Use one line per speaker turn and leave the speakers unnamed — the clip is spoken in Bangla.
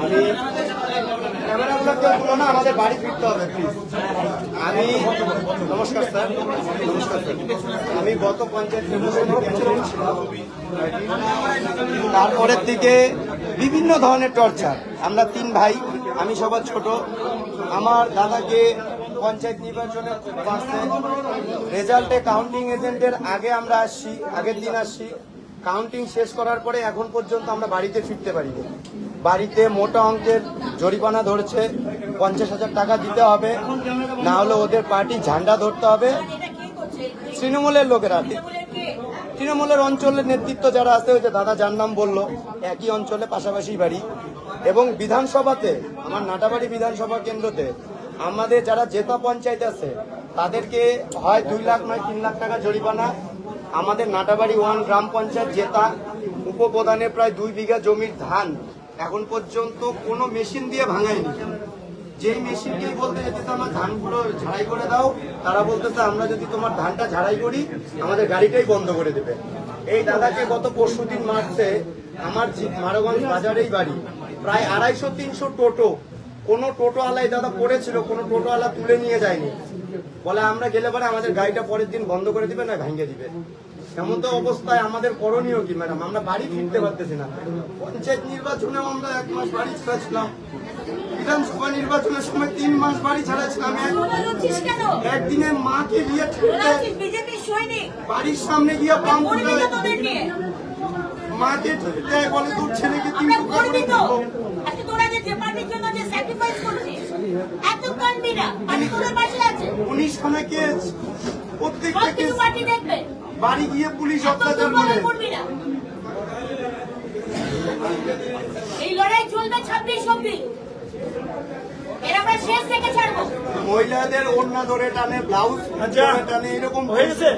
আমি ক্যামেরাগুলো না, আমাদের বাড়ি ফিরতে হবে আমি, নমস্কার স্যার নমস্কার স্যার। আমি গত পঞ্চায়েত তারপরের দিকে বিভিন্ন ধরনের টর্চার। আমরা তিন ভাই, আমি সবার ছোট। আমার দাদাকে পঞ্চায়েত নির্বাচনে রেজাল্টে কাউন্টিং এজেন্টের আগে আমরা আসছি, আগের দিন আসছি। কাউন্টিং শেষ করার পরে এখন পর্যন্ত আমরা বাড়িতে ফিরতে পারিনি। বাড়িতে মোটা অঙ্কের জরিমানা ধরছে, পঞ্চাশ হাজার টাকা দিতে হবে, না হলে ওদের পার্টি ঝান্ডা ধরতে হবে। তৃণমূলের লোকেরা, তৃণমূলের অঞ্চলের নেতৃত্ব যারা আছে, ওই যে দাদা যার নাম বলল, একই অঞ্চলে পাশাপাশি বাড়ি। এবং বিধানসভাতে, আমার নাটাবাড়ি বিধানসভা কেন্দ্রতে, আমাদের যারা জেতা পঞ্চায়েত আছে তাদেরকে হয় দুই লাখ নয় তিন লাখ টাকা জরিমানা। আমাদের নাটাবাড়ি ওয়ান গ্রাম পঞ্চায়েত জেতা। উপপ্রধানের প্রায় দুই বিঘা জমির ধান এখন পর্যন্ত কোনো মেশিন দিয়ে ভাঙায়নি। যেই মেশিনকেই বলতে যেতেছে, আমার ধানগুলো ঝাড়াই করে দাও। তারা বলতেছে, আমরা যদি তোমার ধানটা ঝাড়াই করি, আমাদের গাড়িটাই বন্ধ করে দেবে। এই দাদাকে গত পরশু দিন মারছে আমার মারগঞ্জ বাজারেই বাড়ি। প্রায় আড়াইশো তিনশো টোটো। কোনো টোটো আলাই দাদা পড়েছিল, কোনো টোটো আলা তুলে নিয়ে যায়নি। বলে আমরা গেলে পরে আমাদের গাড়িটা পরের দিন বন্ধ করে দিবে না ভেঙে দিবে। এমন তো অবস্থায় আমাদের করণীয় কি ম্যাডাম? আমরা বাড়ি ফিরতে পারতেছি না। পঞ্চায়েত নির্বাচনেও আমরা এক মাস বাড়ি ছাড়া ছিলাম বিধানসভা নির্বাচনের সময় তিন মাস বাড়ি ছাড়া ছিলাম এক-
বলছিস কেন?
একদিনে মাকে ঠেলতে বাড়ির সামনে গিয়ে পাম
করবি তো তোদের নিয়ে।
মাকে ঠেলতে বলে তোর ছেলেকে তিন টুকরা করে দিবো।
এত তোদের পাশে আছে
উনিশ কেস প্রত্যেকটা কেস বাড়ি গিয়ে পুলিশ অত্যাচার করে।
এই লড়াই চলবে ছাব্বিশ অব্দি।
মহিলাদের ওড়না ধরে টানে ব্লাউজ
আচ্ছা।
টানে এরকম
হয়ে গেছে?